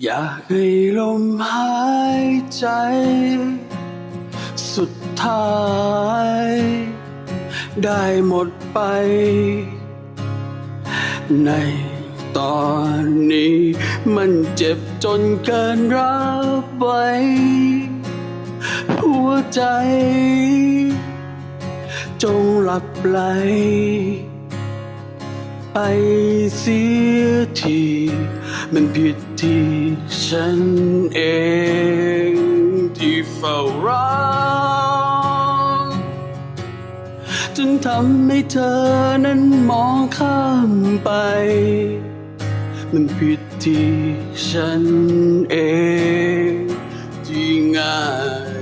อยากให้ลมหายใจ สุดท้าย ได้หมดไป ในตอนนี้มันเจ็บจนเกินรับไว้ หัวใจ จงหลับไหล ไปเสียที มันผิดที่ฉันเองที่เฝ้ารอจนทำให้เธอนั้นมองข้ามไป มันผิดที่ฉันเองที่ง่า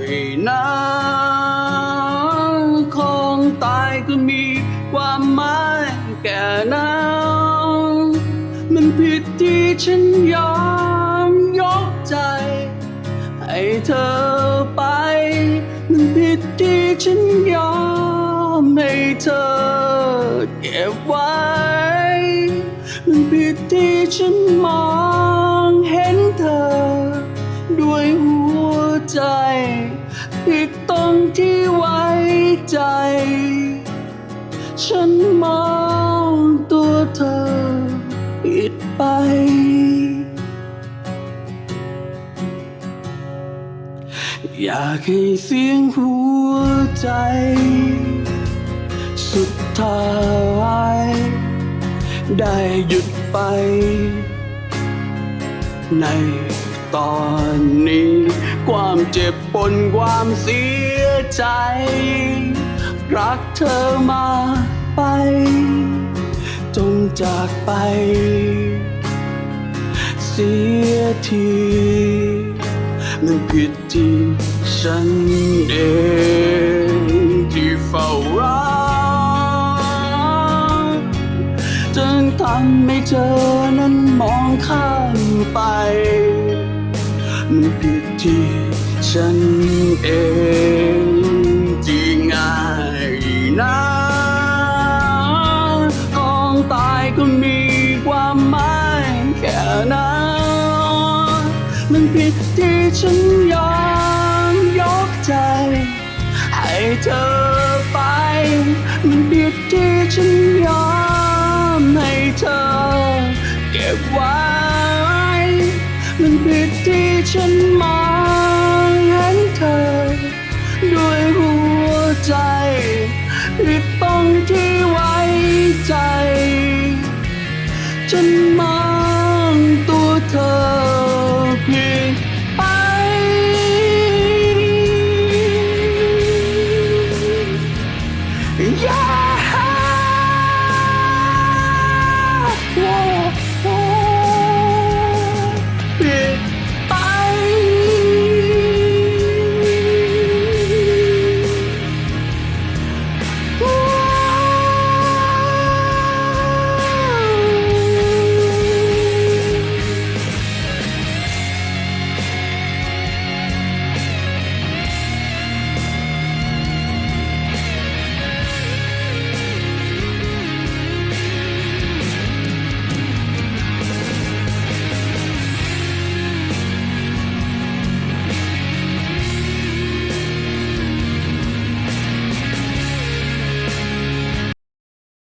ยนะของตายก็มีความหมายแก่นั้นมัน ผิดที่ฉันยอมยกใจ ให้เธอไป มันผิดที่ฉันยอมให้เธอเก็บไว้ มันผิดที่ฉันมองเห็นเธอ ด้วยหัวใจ ผิดตรงที่ไว้ใจ ฉันมอง ไป อยากให้เสียงหัวใจ สุดท้าย ได้หยุดไป ในตอนนี้ ความเจ็บปนความเสียใจ รักเธอมาไป จงจากไป สียทีมันผิดที่ฉันเองที่เฝ้ารอจนทำให้เธอนั้นมองข้ามไป มันผิดที่ฉันเอง ผิดที่ฉันยอมยกใจ ให้เธอไป มันผิดที่ฉันยอมให้เธอ เก็บไว้ มันผิดที่ฉันมองเห็นเธอ ด้วยหัวใจผิดตรงที่ไว้ใจ ฉันมา